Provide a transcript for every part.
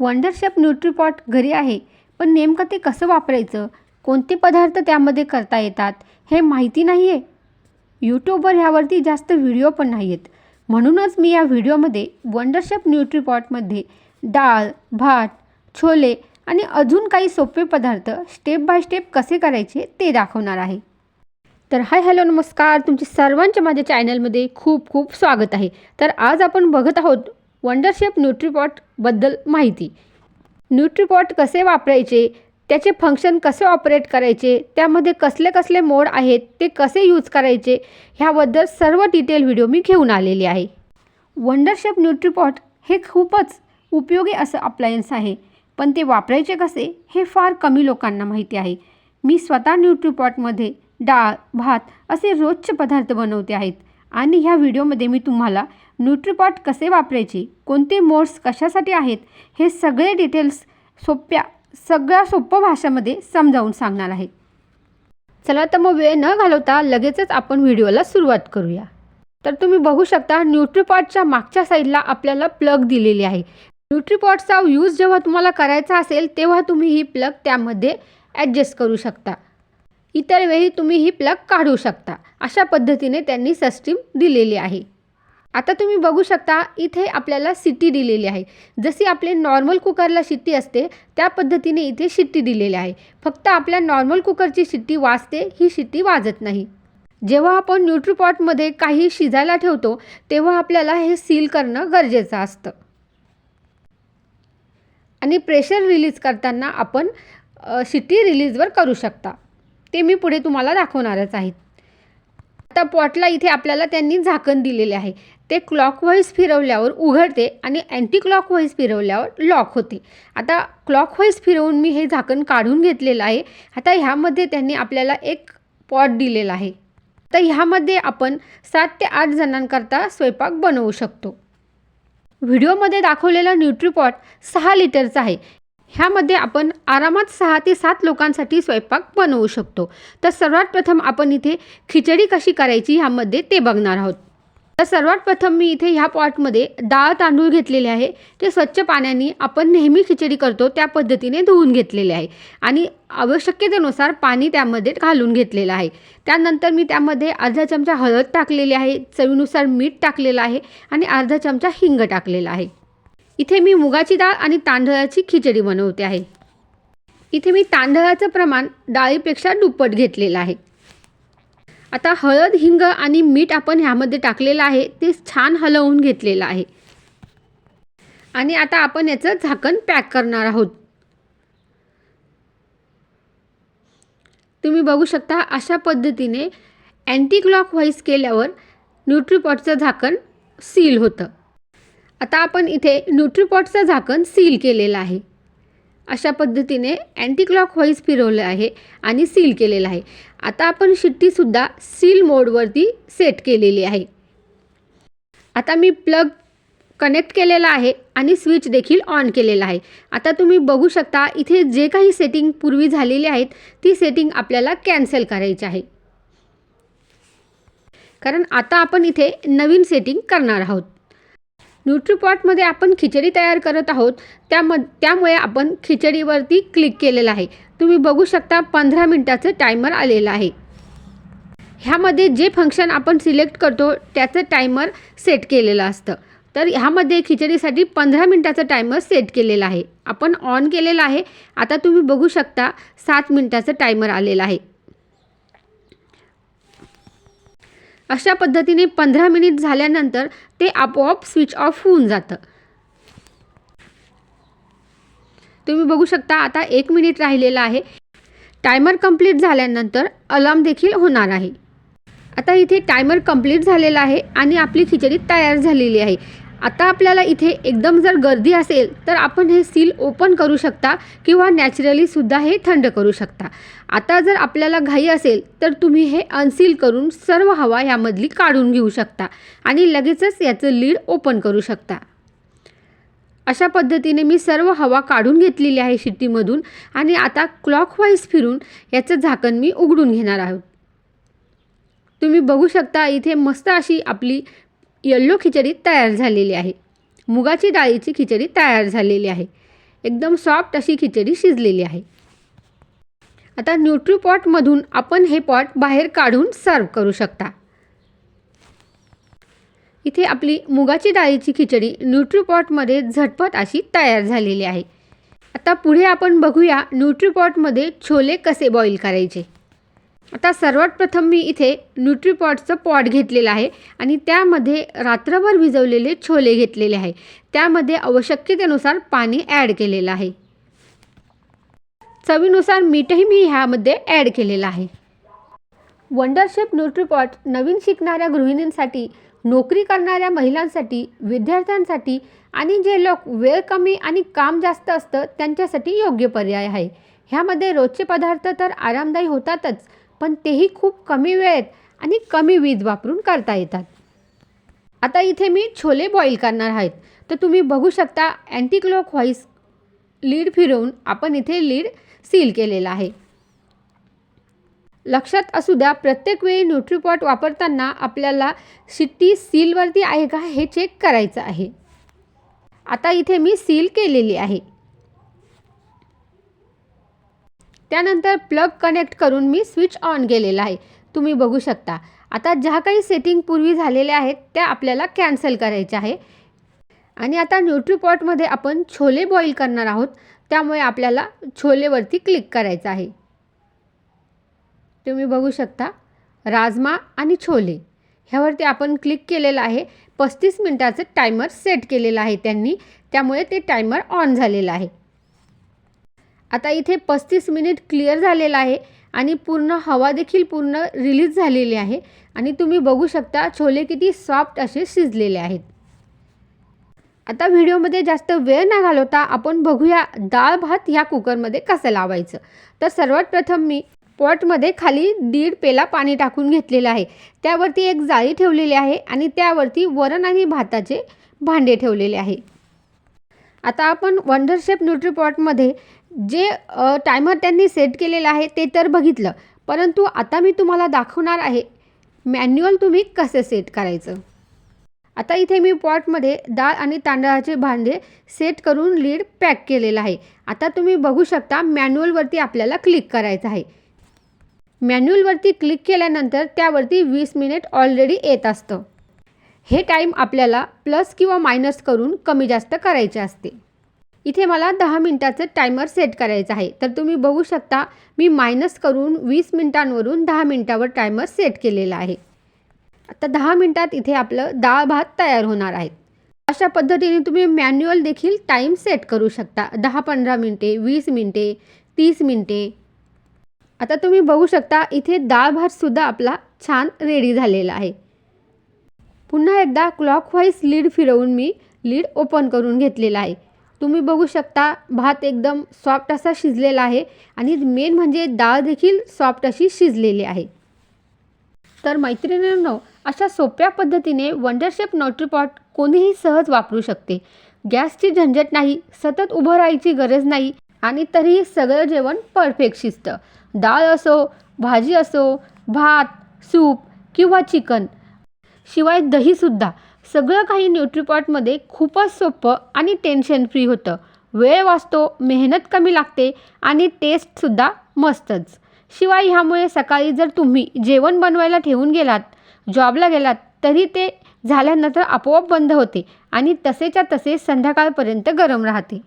वंडरशेप न्यूट्रीपॉट घरी आहे पण नेमकं ते कसं वापरायचं? कोणते पदार्थ त्यामध्ये करता येतात? हे माहिती नाही आहे यूट्यूबवर ह्यावरती जास्त व्हिडिओ पण नाही आहेत म्हणूनच मी या व्हिडिओमध्ये वंडरशेप न्यूट्रीपॉटमध्ये डाळ भात छोले आणि अजून काही सोपे पदार्थ स्टेप बाय स्टेप कसे करायचे ते दाखवणार आहे. तर हाय हॅलो नमस्कार. तुमचे सर्वांच्या माझ्या चॅनलमध्ये खूप खूप स्वागत आहे. तर आज आपण बघत आहोत वंडरशेप न्यूट्रीपॉटबद्दल माहिती. न्यूट्रीपॉट कसे वापरायचे त्याचे फंक्शन कसे ऑपरेट करायचे त्यामध्ये कसले कसले मोड आहेत ते कसे यूज करायचे ह्याबद्दल सर्व डिटेल व्हिडिओ मी घेऊन आलेली आहे. वंडरशेप न्यूट्रीपॉट हे खूपच उपयोगी असं अप्लायन्स आहे पण ते वापरायचे कसे हे फार कमी लोकांना माहिती आहे. मी स्वतः न्यूट्रीपॉटमध्ये डाळ भात असे रोजचे पदार्थ बनवते आहेत. आणि ह्या व्हिडिओमध्ये मी तुम्हाला न्यूट्रीपॉट कसे वापरायचे कोणते मोड्स कशासाठी आहेत हे सगळे डिटेल्स सोप्या सगळ्या सोप्या भाषेमध्ये समजावून सांगणार आहे. चला तर मग वेळ न घालवता लगेचच आपण व्हिडिओला सुरुवात करूया. तर तुम्ही बघू शकता न्यूट्रीपॉटच्या मागच्या साईडला आपल्याला प्लग दिलेली आहे. न्यूट्रीपॉटचा यूज जेव्हा तुम्हाला करायचा असेल तेव्हा तुम्ही ही प्लग त्यामध्ये ॲडजस्ट करू शकता. इतर वेळी तुम्ही ही प्लग काढू शकता. अशा पद्धतीने त्यांनी सिस्टीम दिलेली आहे. आता तुम्ही बघू शकता इथे आपल्याला शिट्टी दिलेली आहे. जशी आपले नॉर्मल कुकरला शिट्टी असते त्या पद्धतीने इथे शिट्टी दिलेली आहे. फक्त आपल्या नॉर्मल कुकरची शिट्टी वाजते ही शिट्टी वाजत नाही. जेव्हा आपण न्यूट्रीपॉटमध्ये काही शिजायला ठेवतो तेव्हा आपल्याला हे सील करणं गरजेचं असतं. आणि प्रेशर रिलीज करताना आपण शिट्टी रिलीजवर करू शकता. ते मी पुढे तुम्हाला दाखवणारच आहेत आता पॉटला इथे आपल्याला त्यांनी झाकण दिलेले आहे. ते क्लॉकवाईज फिरवल्यावर उघडते आणि अँटी क्लॉकवाईज फिरवल्यावर लॉक होते. आता क्लॉकवाईज फिरवून मी हे झाकण काढून घेतलेलं आहे. आता ह्यामध्ये त्यांनी आपल्याला एक पॉट दिलेला आहे. तर ह्यामध्ये आपण सात ते आठ जणांकरता स्वयंपाक बनवू शकतो. व्हिडिओमध्ये दाखवलेला न्यूट्रीपॉट सहा लिटरचा आहे. ह्यामध्ये आपण आरामात सहा ते सात लोकांसाठी स्वयंपाक बनवू शकतो. तर सर्वात प्रथम आपण इथे खिचडी कशी करायची ह्यामध्ये ते बघणार आहोत. तर सर्वात प्रथम मी इथे ह्या पॉटमध्ये डाळ तांदूळ घेतलेले आहे. ते स्वच्छ पाण्याने आपण नेहमी खिचडी करतो त्या पद्धतीने धुवून घेतलेले आहे. आणि आवश्यकतेनुसार पाणी त्यामध्ये घालून घेतलेलं आहे. त्यानंतर मी त्यामध्ये अर्धा चमचा हळद टाकलेली आहे चवीनुसार मीठ टाकलेलं आहे आणि अर्धा चमचा हिंग टाकलेला आहे. इथे मी मुगाची डाळ आणि तांदळाची खिचडी बनवते आहे. इथे मी तांदळाचं प्रमाण डाळीपेक्षा दुप्पट घेतलेलं आहे. आता हळद हिंग आणि मीठ आपण ह्यामध्ये टाकलेलं आहे ते छान हलवून घेतलेलं आहे. आणि आता आपण याचं झाकण पॅक करणार आहोत. तुम्ही बघू शकता अशा पद्धतीने अँटी क्लॉक व्हाईस केल्यावर न्यूट्रीपॉटचं झाकण सील होतं. आता आपण इथे न्यूट्रीपॉटचं झाकण सील केलेलं आहे. अशा पद्धतीने अँटी क्लॉक व्हाईस फिरवलं आहे आणि सील केलेलं आहे. आता आपण शिट्टीसुद्धा सील मोडवरती सेट केलेली आहे. आता मी प्लग कनेक्ट केलेला आहे आणि स्विच देखील ऑन केलेला आहे. आता तुम्ही बघू शकता इथे जे काही सेटिंग पूर्वी झालेली आहेत ती सेटिंग आपल्याला कॅन्सल करायची आहे. कारण आता आपण इथे नवीन सेटिंग करणार आहोत. न्यूट्रीपॉटमध्ये आपण खिचडी तयार करत आहोत. त्याम त्यामुळे आपण खिचडीवरती क्लिक केलेलं आहे. तुम्ही बघू शकता पंधरा मिनटाचं टायमर आलेलं आहे. ह्यामध्ये जे फंक्शन आपण सिलेक्ट करतो त्याचं टायमर सेट केलेलं असतं. तर ह्यामध्ये खिचडीसाठी पंधरा मिनटाचं टायमर सेट केलेलं आहे. आपण ऑन केलेलं आहे. आता तुम्ही बघू शकता सात मिनटाचं टायमर आलेलं आहे. अशा पद्धतीने पंधरा मिनिट झाल्यानंतर ते आपोआप स्विच ऑफ होऊन जातं. तुम्ही बघू शकता आता एक मिनिट राहिलेला आहे. टायमर कंप्लीट झाल्यानंतर अलार्म देखील होणार आहे. आता इथे टायमर कंप्लीट झालेला आहे आणि आपली खिचडी तयार झालेली आहे. आता आपल्याला इथे एकदम जर गर्दी असेल तर आपण हे सील ओपन करू शकता किंवा नॅचरलीसुद्धा हे थंड करू शकता. आता जर आपल्याला घाई असेल तर तुम्ही हे अनसील करून सर्व हवा यामधली काढून घेऊ शकता आणि लगेचच याचं लीड ओपन करू शकता. अशा पद्धतीने मी सर्व हवा काढून घेतलेली आहे शिट्टीमधून आणि आता क्लॉकवाईज फिरून याचं झाकण मी उघडून घेणार आहोत तुम्ही बघू शकता इथे मस्त अशी आपली येल्लो खिचडी तयार झालेली आहे. मुगाची डाळीची खिचडी तयार झालेली आहे. एकदम सॉफ्ट अशी खिचडी शिजलेली आहे. आता न्यूट्रीपॉटमधून आपण हे पॉट बाहेर काढून सर्व करू शकता. इथे आपली मुगाची डाळीची खिचडी न्यूट्रीपॉटमध्ये झटपट अशी तयार झालेली आहे. आता पुढे आपण बघूया न्यूट्रीपॉटमध्ये छोले कसे बॉईल करायचे. आता सर्वात प्रथम मी इथे न्यूट्रीपॉटचं पॉट घेतलेलं आहे आणि त्यामध्ये रात्रभर भिजवलेले छोले घेतलेले आहे. त्यामध्ये आवश्यकतेनुसार पाणी ॲड केलेलं आहे. चवीनुसार मीठही मी ह्यामध्ये ॲड केलेलं आहे. वंडरशेप न्यूट्रीपॉट नवीन शिकणाऱ्या गृहिणींसाठी नोकरी करणाऱ्या महिलांसाठी विद्यार्थ्यांसाठी आणि जे लोक वेळ कमी आणि काम जास्त असतं त्यांच्यासाठी योग्य पर्याय आहे. ह्यामध्ये रोजचे पदार्थ तर आरामदायी होतातच पण तेही खूप कमी वेळेत आणि कमी वीज वापरून करता येतात. आता इथे मी छोले बॉईल करणार आहेत. तर तुम्ही बघू शकता अँटी क्लॉक व्हाईस लीड फिरवून आपण इथे लीड सील केलेला आहे. लक्षात असू द्या प्रत्येक वेळी न्यूट्रीपॉट वापरताना आपल्याला शिट्टी सीलवरती आहे का हे चेक करायचं आहे. आता इथे मी सील केलेली आहे. त्यानंतर प्लग कनेक्ट करून मी स्विच ऑन केलेला आहे. तुम्ही बघू शकता. आता ज्या काही सेटिंग पूर्वी झालेल्या आहेत त्या आपल्याला कॅन्सल करायच्या आहे. आणि आता न्यूट्रीपॉटमध्ये आपण छोले बॉईल करणार आहोत. त्यामुळे आपल्याला छोलेवरती क्लिक करायचं आहे. तुम्ही बघू शकता राजमा आणि छोले. ह्यावरती आपण क्लिक केलेलं आहे. पस्तीस मिनटाचं टायमर सेट केलेलं आहे त्यांनी. त्यामुळे ते टायमर ऑन झालेलं आहे. आता इथे पस्तीस मिनिट क्लिअर झालेलं आहे आणि पूर्ण हवा देखील पूर्ण रिलीज झालेली आहे. आणि तुम्ही बघू शकता छोले किती सॉफ्ट असे शिजलेले आहेत. आता व्हिडिओमध्ये जास्त वेळ न घालवता आपण बघूया डाळ भात ह्या कुकरमध्ये कसं लावायचं. तर सर्वात प्रथम मी पॉटमध्ये खाली दीड पेला पाणी टाकून घेतलेलं आहे. त्यावरती एक जाळी ठेवलेली आहे आणि त्यावरती वरण आणि भाताचे भांडे ठेवलेले आहे. आता आपण वंडरशेप न्यूट्रीपॉटमध्ये जे टायमर त्यांनी सेट केलेलं आहे ते तर बघितलं. परंतु आता मी तुम्हाला दाखवणार आहे मॅन्युअल तुम्ही कसे सेट करायचं. आता इथे मी पॉटमध्ये डाळ आणि तांदळाचे भांडे सेट करून लीड पॅक केलेलं आहे. आता तुम्ही बघू शकता मॅन्युअलवरती आपल्याला क्लिक करायचं आहे. मॅन्युअलवरती क्लिक केल्यानंतर त्यावरती वीस मिनिट ऑलरेडी येत असतं. हे टाईम आपल्याला प्लस किंवा मायनस करून कमी जास्त करायचे असते. इथे मला दहा मिनटाचं टायमर सेट करायचं आहे. तर तुम्ही बघू शकता मी मायनस करून वीस मिनटांवरून दहा मिनटावर टायमर सेट केलेला आहे. आता दहा मिनटात इथे आपलं डाळ भात तयार होणार आहेत अशा पद्धतीने तुम्ही मॅन्युअल देखील टाईम सेट करू शकता. दहा पंधरा मिनटे वीस मिनटे तीस मिनटे. आता तुम्ही बघू शकता इथे डाळ भातसुद्धा आपला छान रेडी झालेला आहे. पुन्हा एकदा क्लॉकवाईज लीड फिरवून मी लीड ओपन करून घेतलेला आहे. तुम्ही बघू शकता भात एकदम सॉफ्ट असा शिजलेला आहे आणि मेन म्हणजे डाळ देखील सॉफ्ट अशी शिजलेली आहे. तर मैत्रिणींनो अशा सोप्या पद्धतीने वंडरशेप नॉट्रीपॉट कोणीही सहज वापरू शकते. गॅसची झंझट नाही सतत उभं राहायची गरज नाही आणि तरीही सगळं जेवण परफेक्ट शिजतं. डाळ असो भाजी असो भात सूप किंवा चिकन शिवाय दहीसुद्धा सगळं काही न्यूट्रीपॉटमध्ये खूपच सोपं आणि टेन्शन फ्री होतं. वेळ वाचतो मेहनत कमी लागते आणि टेस्टसुद्धा मस्तच. शिवाय ह्यामुळे सकाळी जर तुम्ही जेवण बनवायला ठेवून गेलात जॉबला गेलात तरी ते झाल्यानंतर आपोआप बंद होते आणि तसेच्या तसे संध्याकाळपर्यंत गरम राहते.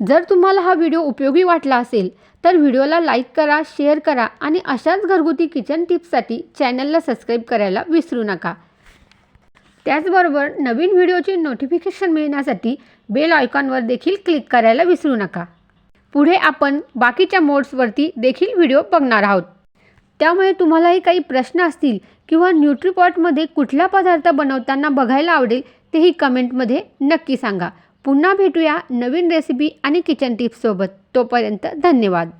जर तुम्हाला हा व्हिडिओ उपयोगी वाटला असेल तर व्हिडिओला लाईक करा शेअर करा आणि अशाच घरगुती किचन टिप्ससाठी चॅनलला सबस्क्राईब करायला विसरू नका. त्याचबरोबर नवीन व्हिडिओचे नोटिफिकेशन मिळण्यासाठी बेल आयकॉनवर देखील क्लिक करायला विसरू नका. पुढे आपण बाकीच्या मोड्सवरती देखील व्हिडिओ बघणार आहोत. त्यामुळे तुम्हालाही काही प्रश्न असतील किंवा न्यूट्रीपॉटमध्ये कुठला पदार्थ बनवताना बघायला आवडेल तेही कमेंटमध्ये नक्की सांगा. पुन्हा भेटूया नवीन रेसिपी आणि किचन टिप्ससोबत तोपर्यंत धन्यवाद.